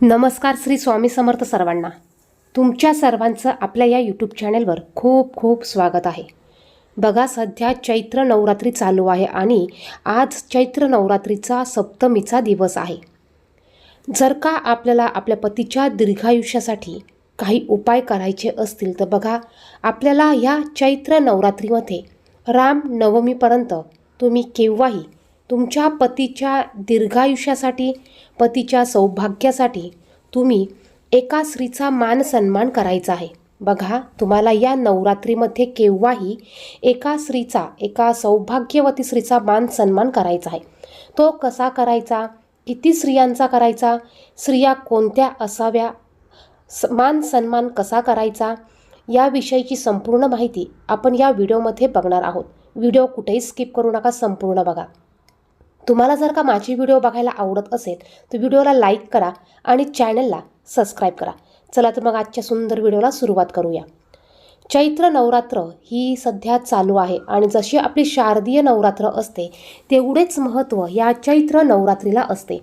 नमस्कार श्री स्वामी समर्थ सर्वांना. तुमच्या सर्वांचं आपल्या या यूट्यूब चॅनेलवर खूप खूप स्वागत आहे. बघा सध्या चैत्र नवरात्री चालू आहे आणि आज चैत्र नवरात्रीचा सप्तमीचा दिवस आहे. जर का आपल्याला आपल्या पतीच्या दीर्घायुष्यासाठी काही उपाय करायचे असतील तर बघा आपल्याला ह्या चैत्र नवरात्रीमध्ये राम नवमीपर्यंत तुम्ही केव्हाही तुमच्या पतीच्या दीर्घायुष्यासाठी पतीच्या सौभाग्यासाठी तुम्ही एका स्त्रीचा मान सन्मान करायचा आहे. बघा तुम्हाला या नवरात्रीमध्ये केव्हाही एका स्त्रीचा एका सौभाग्यवती स्त्रीचा मान सन्मान करायचा आहे. तो कसा करायचा? किती स्त्रियांचा करायचा? स्त्रिया कोणत्या असाव्या? स मान सन्मान कसा करायचा? याविषयीची संपूर्ण माहिती आपण या व्हिडिओमध्ये बघणार आहोत. व्हिडिओ कुठेही स्किप करू नका संपूर्ण बघा. तुम्हाला जर का माझी व्हिडिओ बघायला आवडत असेल तर व्हिडिओला लाईक करा आणि चॅनलला सबस्क्राईब करा. चला तर मग आजच्या सुंदर व्हिडिओला सुरुवात करूया. चैत्र नवरात्र ही सध्या चालू आहे आणि जशी आपली शारदीय नवरात्र असते तेवढेच महत्त्व या चैत्र नवरात्रीला असते.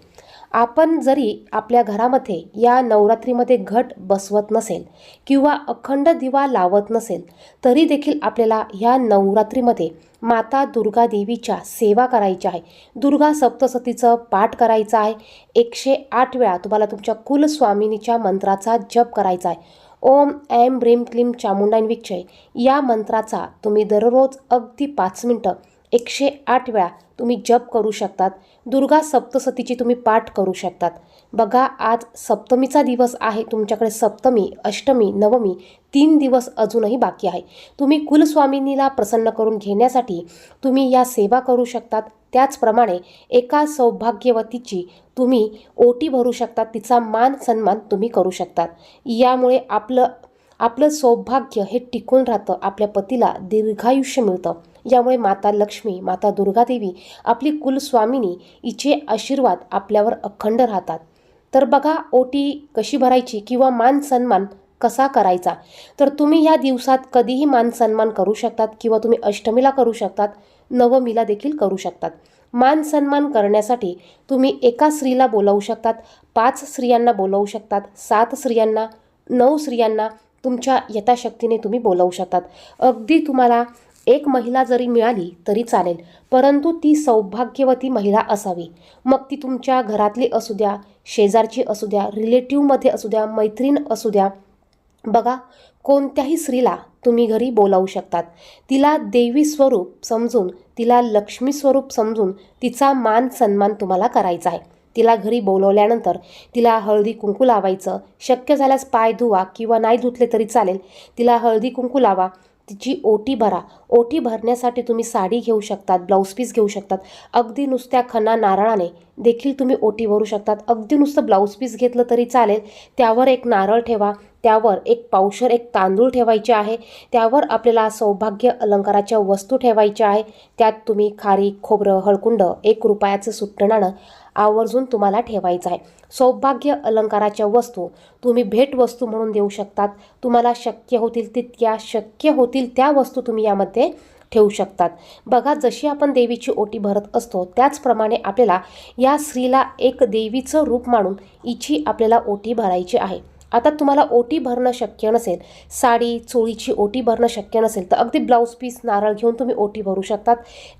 आपण जरी आपल्या घरामध्ये या नवरात्रीमध्ये घट बसवत नसेल किंवा अखंड दिवा लावत नसेल तरी देखील आपल्याला ह्या नवरात्रीमध्ये माता दुर्गा देवीच्या सेवा करायची आहे. दुर्गा सप्तसतीचं पाठ करायचं आहे. एकशे आठ वेळा तुम्हाला तुमच्या कुलस्वामिनीच्या मंत्राचा जप करायचा आहे. ओम ऐम ब्रीम क्लीम चामुंडाईन विक्षय. या मंत्राचा तुम्ही दररोज अगदी पाच मिनटं एकशे आठ वेळा तुम्ही जप करू शकतात. दुर्गा सप्तसतीची तुम्ही पाठ करू शकतात. बघा आज सप्तमीचा दिवस आहे. तुमच्याकडे सप्तमी अष्टमी नवमी तीन दिवस अजूनही बाकी आहे. तुम्ही कुलस्वामिनीला प्रसन्न करून घेण्यासाठी तुम्ही या सेवा करू शकतात. त्याचप्रमाणे एका सौभाग्यवतीची तुम्ही ओटी भरू शकतात. तिचा मान सन्मान तुम्ही करू शकतात. यामुळे आपलं आपलं सौभाग्य हे टिकून राहतं. आपल्या पतीला दीर्घायुष्य मिळतं. यामुळे माता लक्ष्मी माता दुर्गादेवी आपली कुलस्वामिनी हिचे आशीर्वाद आपल्यावर अखंड राहतात. तर बघा ओटी कशी भरायची किंवा मान सन्मान कसा करायचा? तर तुम्ही या दिवसात कधीही मान सन्मान करू शकतात किंवा तुम्ही अष्टमीला करू शकतात नवमीला देखील करू शकतात. मान सन्मान करण्यासाठी तुम्ही एका स्त्रीला बोलावू शकतात पाच स्त्रियांना बोलावू शकतात सात स्त्रियांना नऊ स्त्रियांना तुमच्या यथाशक्तीने तुम्ही बोलावू शकतात. अगदी तुम्हाला एक महिला जरी मिळाली तरी चालेल परंतु ती सौभाग्यवती महिला असावी. मग ती तुमच्या घरातली असू द्या शेजारची असू द्या रिलेटिव्हमध्ये असू द्या मैत्रीण असू द्या. बघा कोणत्याही स्त्रीला तुम्ही घरी बोलावू शकतात. तिला देवी स्वरूप समजून तिला लक्ष्मी स्वरूप समजून तिचा मान सन्मान तुम्हाला करायचा आहे. तिला घरी बोलवल्यानंतर तिला हळदी कुंकू लावायचं. शक्य झाल्यास पाय धुवा किंवा नाही धुतले तरी चालेल. तिला हळदी कुंकू लावा. तिची ओटी भरा ओटी भरण्यासाठी तुम्ही साडी घेऊ शकतात ब्लाऊज पीस घेऊ शकतात. अगदी नुसत्या खना नारळाने देखील तुम्ही ओटी भरू शकतात. अगदी नुसतं ब्लाऊज पीस घेतलं तरी चालेल. त्यावर एक नारळ ठेवा. त्यावर एक पावशर एक तांदूळ ठेवायचे आहे. त्यावर आपल्याला सौभाग्य अलंकाराच्या वस्तू ठेवायच्या आहे. त्यात तुम्ही खारी खोबरं हळकुंड एक रुपयाचं सुट्टं आवर्जून तुम्हाला ठेवायचं आहे. सौभाग्य अलंकाराच्या वस्तू तुम्ही भेटवस्तू म्हणून देऊ शकतात. तुम्हाला शक्य होतील तितक्या शक्य होतील त्या वस्तू तुम्ही यामध्ये ठेवू शकतात. बघा जशी आपण देवीची ओटी भरत असतो त्याचप्रमाणे आपल्याला या स्त्रीला एक देवीचं रूप मानून इची आपल्याला ओटी भरायची आहे. आता तुम्हाला ओटी भरणं शक्य नसेल साडी चोळीची ओटी भरणं शक्य नसेल तर अगदी ब्लाऊज पीस नारळ घेऊन तुम्ही ओटी भरू शकतात.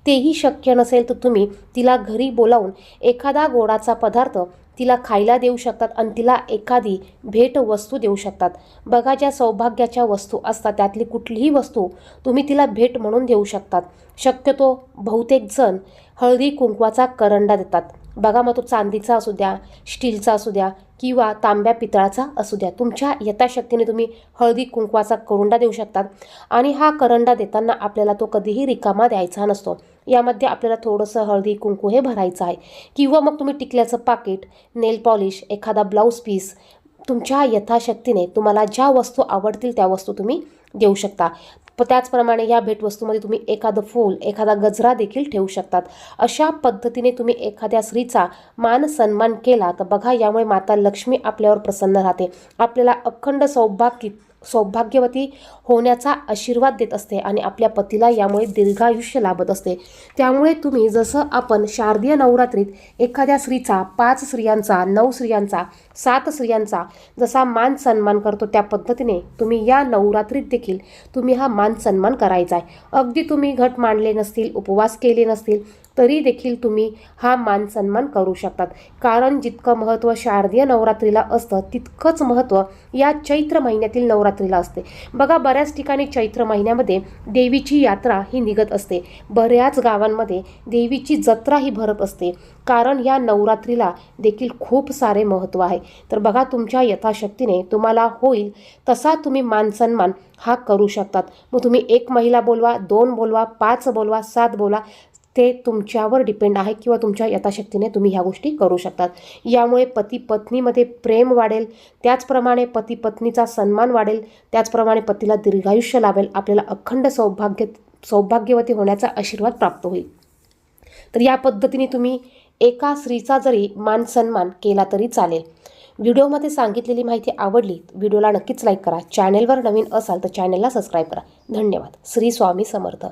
तेही शक्य नसेल तर तुम्ही तिला घरी बोलावून एखादा गोडाचा पदार्थ तिला खायला देऊ शकतात आणि तिला एखादी भेट वस्तू देऊ शकतात. बघा ज्या सौभाग्याच्या वस्तू असतात त्यातली कुठलीही वस्तू तुम्ही तिला भेट म्हणून देऊ शकतात. शक्यतो बहुतेक जण हळदी कुंकवाचा करंडा देतात. बघा मग तो चांदीचा असू द्या स्टीलचा असू द्या किंवा तांब्या पितळाचा असू द्या. तुमच्या यथाशक्तीने तुम्ही हळदी कुंकवाचा करंडा देऊ शकतात आणि हा करंडा देताना आपल्याला तो कधीही रिकामा द्यायचा नसतो. यामध्ये आपल्याला थोडंसं हळदी कुंकू हे भरायचं आहे. किंवा मग तुम्ही टिकल्याचं पाकिट नेल पॉलिश एखादा ब्लाऊज पीस तुमच्या यथाशक्तीने तुम्हाला ज्या वस्तू आवडतील त्या वस्तू तुम्ही देऊ शकता. प त्याचप्रमाणे या भेटवस्तूमध्ये तुम्ही एखादं फूल एखादा गजरा देखील ठेवू शकतात. अशा पद्धतीने तुम्ही एखाद्या स्त्रीचा मान सन्मान केला तर बघा यामुळे माता लक्ष्मी आपल्यावर प्रसन्न राहते. आपल्याला अखंड सौभाग्य सौभाग्यवती होण्याचा आशीर्वाद देत असते आणि आपल्या पतीला यामुळे दीर्घायुष्य लाभत असते. त्यामुळे तुम्ही जसं आपण शारदीय नवरात्रीत एखाद्या स्त्रीचा पाच स्त्रियांचा नऊ स्त्रियांचा सात स्त्रियांचा जसा मान सन्मान करतो त्या पद्धतीने तुम्ही या नवरात्रीत देखील तुम्ही हा मान सन्मान करायचा आहे. अगदी तुम्ही घट मांडले नसतील उपवास केले नसतील तरी देखील तुम्ही हा मान सन्मान करू शकतात. कारण जितकं महत्त्व शारदीय नवरात्रीला असतं तितकंच महत्त्व या चैत्र महिन्यातील नवरात्रीला असते. बघा बऱ्याच ठिकाणी चैत्र महिन्यामध्ये देवीची यात्रा ही निघत असते. बऱ्याच गावांमध्ये देवीची जत्रा ही भरत असते. कारण या नवरात्रीला देखील खूप सारे महत्त्व आहे. तर बघा तुमच्या यथाशक्तीने तुम्हाला होईल तसा तुम्ही मान सन्मान हा करू शकतात. मग तुम्ही एक महिला बोलवा दोन बोलवा पाच बोलवा सात बोलवा ते तुमच्यावर डिपेंड आहे किंवा तुमच्या यथाशक्तीने तुम्ही ह्या गोष्टी करू शकतात. यामुळे पती पत्नीमध्ये प्रेम वाढेल त्याचप्रमाणे पती पत्नीचा सन्मान वाढेल त्याचप्रमाणे पतीला दीर्घायुष्य लाभेल आपल्याला अखंड सौभाग्य सौभाग्यवती होण्याचा आशीर्वाद प्राप्त होईल. तर या पद्धतीने तुम्ही एका स्त्रीचा जरी मान सन्मान केला तरी चालेल. व्हिडिओमध्ये सांगितलेली माहिती आवडली व्हिडिओला नक्कीच लाईक करा. चॅनेलवर नवीन असाल तर चॅनेलला सबस्क्राईब करा. धन्यवाद. श्री स्वामी समर्थ.